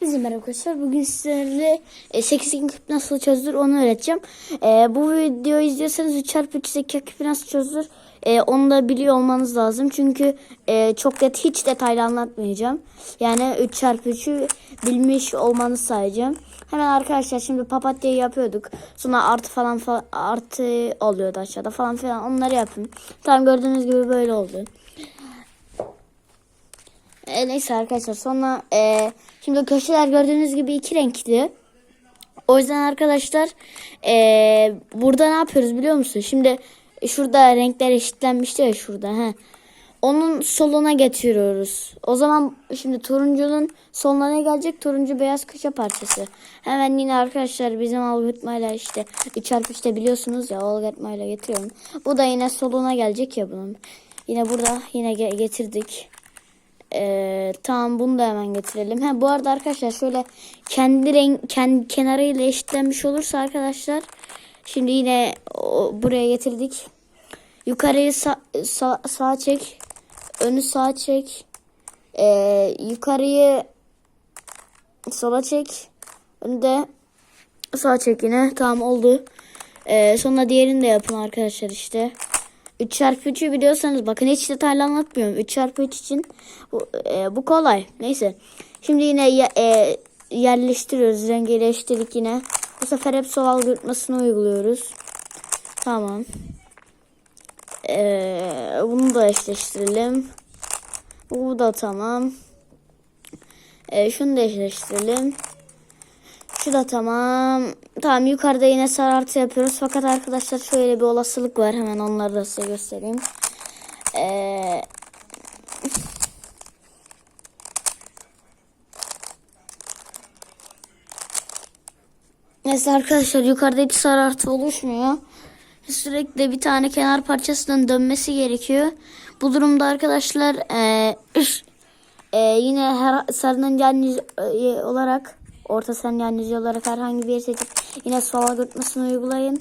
Bizim merhaba arkadaşlar. Bugün sizlerle e, 8 küp nasıl çözülür onu öğreteceğim. E, bu videoyu izliyorsanız 3 çarpı 3 8 küp nasıl çözülür e, onu da biliyor olmanız lazım. Çünkü e, çok net hiç detaylı anlatmayacağım. Yani 3 çarpı 3'ü bilmiş olmanızı sayacağım. Hemen arkadaşlar şimdi papatyayı yapıyorduk. Sonra artı falan fa- artı oluyordu aşağıda falan filan onları yapın. Tamam gördüğünüz gibi böyle oldu. E, neyse arkadaşlar sonra e, şimdi köşeler gördüğünüz gibi iki renkli. O yüzden arkadaşlar e, burada ne yapıyoruz biliyor musun? Şimdi şurada renkler eşitlenmişti ya şurada. He. Onun soluna getiriyoruz. O zaman şimdi turuncunun soluna ne gelecek? Turuncu beyaz köşe parçası. Hemen yine arkadaşlar bizim algoritmayla işte 3 çarpı işte biliyorsunuz ya algoritmayla getiriyorum. Bu da yine soluna gelecek ya bunun. Yine burada yine ge- getirdik. Ee, tamam bunu da hemen getirelim. Ha, bu arada arkadaşlar şöyle kendi renk kendi kenarıyla eşitlenmiş olursa arkadaşlar şimdi yine o, buraya getirdik. Yukarıyı sağ, sağ, sağa çek. Önü sağa çek. Ee, yukarıyı sola çek. Önü de sağa çek yine. Tamam oldu. Ee, sonra diğerini de yapın arkadaşlar işte. 3 çarpı 3'ü biliyorsanız bakın hiç detaylı anlatmıyorum. 3 çarpı 3 için bu, e, bu kolay. Neyse. Şimdi yine ye- e, yerleştiriyoruz. Rengileştirdik yine. Bu sefer hep sol algoritmasını uyguluyoruz. Tamam. Ee, bunu da eşleştirelim. Bu da tamam. Ee, şunu da eşleştirelim. Şu da tamam. Tamam yukarıda yine sarartı yapıyoruz. Fakat arkadaşlar şöyle bir olasılık var. Hemen onları da size göstereyim. Ee, Neyse arkadaşlar yukarıda hiç sarartı oluşmuyor. Sürekli bir tane kenar parçasının dönmesi gerekiyor. Bu durumda arkadaşlar ee, ee, yine her sarının yan yüzü e, olarak orta sarının yan yüzü olarak herhangi bir yer seçip yine sol algoritmasını uygulayın.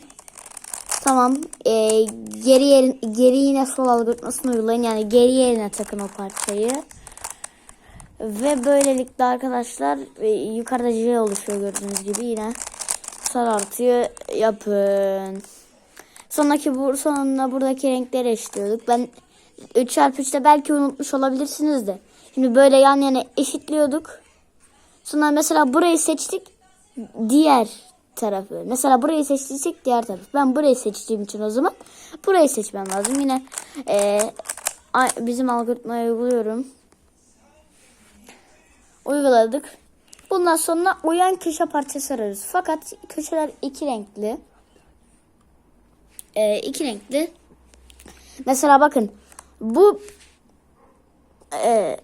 Tamam. Ee, geri yerin, geri yine sol algoritmasını uygulayın. Yani geri yerine takın o parçayı. Ve böylelikle arkadaşlar e, yukarıda J oluşuyor gördüğünüz gibi yine sarartıyı yapın. Sonraki bu sonunda buradaki renkleri eşitliyorduk. Ben 3 çarpı 3'te belki unutmuş olabilirsiniz de. Şimdi böyle yan yana eşitliyorduk. Sonra mesela burayı seçtik. Diğer tarafı. Mesela burayı seçtiysek diğer taraf. Ben burayı seçtiğim için o zaman burayı seçmem lazım. Yine a- bizim algoritmayı uyguluyorum. Uyguladık. Bundan sonra uyan köşe parçası ararız. Fakat köşeler iki renkli. Ee, iki renkli. Mesela bakın bu e,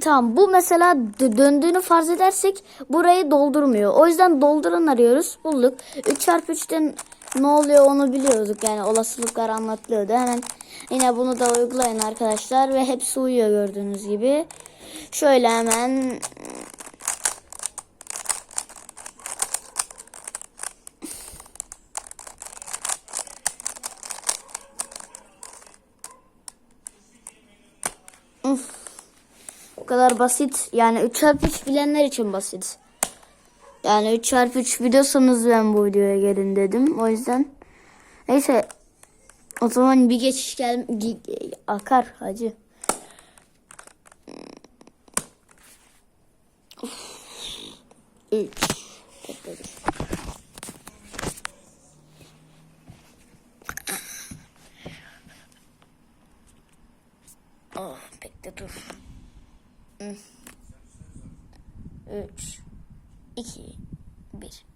tamam bu mesela dö- döndüğünü farz edersek burayı doldurmuyor. O yüzden dolduran arıyoruz. Bulduk. 3 çarpı 3'ten ne oluyor onu biliyorduk. Yani olasılıklar anlatılıyordu. Hemen yine bunu da uygulayın arkadaşlar ve hepsi uyuyor gördüğünüz gibi. Şöyle hemen O kadar basit. Yani 3 çarpı 3 bilenler için basit. Yani 3 çarpı 3 biliyorsanız ben bu videoya gelin dedim. O yüzden. Neyse. O zaman bir geçiş gel akar hacı. Üç. Oh, bekle dur. 3 2 1